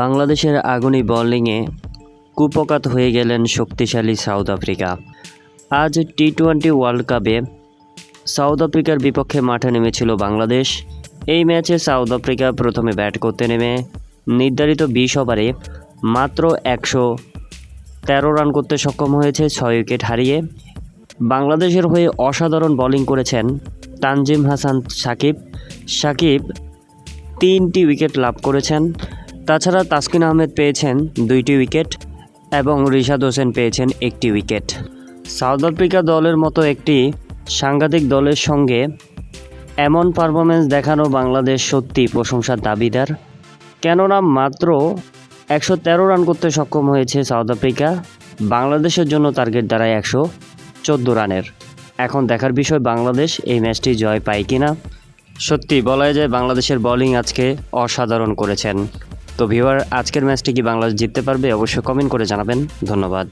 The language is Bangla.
বাংলাদেশের আগুনি বোলিংয়ে কুপকাত হয়ে গেলেন শক্তিশালী সাউথ আফ্রিকা। আজ টি টোয়েন্টি ওয়ার্ল্ড কাপে সাউথ আফ্রিকার বিপক্ষে মাঠে নেমেছিল বাংলাদেশ। এই ম্যাচে সাউথ আফ্রিকা প্রথমে ব্যাট করতে নেমে নির্ধারিত বিশ ওভারে মাত্র একশো তেরো রান করতে সক্ষম হয়েছে, ছয় উইকেট হারিয়ে। বাংলাদেশের হয়ে অসাধারণ বোলিং করেছেন তানজিম হাসান সাকিব। সাকিব তিনটি উইকেট লাভ করেছেন। তাছাড়া তাসকিন আহমেদ পেয়েছেন দুইটি উইকেট এবং রিশাদ হোসেন পেয়েছেন একটি উইকেট। সাউথ আফ্রিকা দলের মতো একটি সাংঘাতিক দলের সঙ্গে এমন পারফরমেন্স দেখানো বাংলাদেশ সত্যি প্রশংসার দাবিদার। কেননা মাত্র একশো তেরো রান করতে সক্ষম হয়েছে সাউথ আফ্রিকা। বাংলাদেশের জন্য টার্গেট দাঁড়ায় একশো চোদ্দ রানের। এখন দেখার বিষয় বাংলাদেশ এই ম্যাচটি জয় পায় কিনা। সত্যি বলা যায় বাংলাদেশের বোলিং আজকে অসাধারণ করেছেন। তো ভিউয়ার আজকের ম্যাচটি কি বাংলাদেশ জিততে পারবে? অবশ্যই কমেন্ট করে জানাবেন। ধন্যবাদ।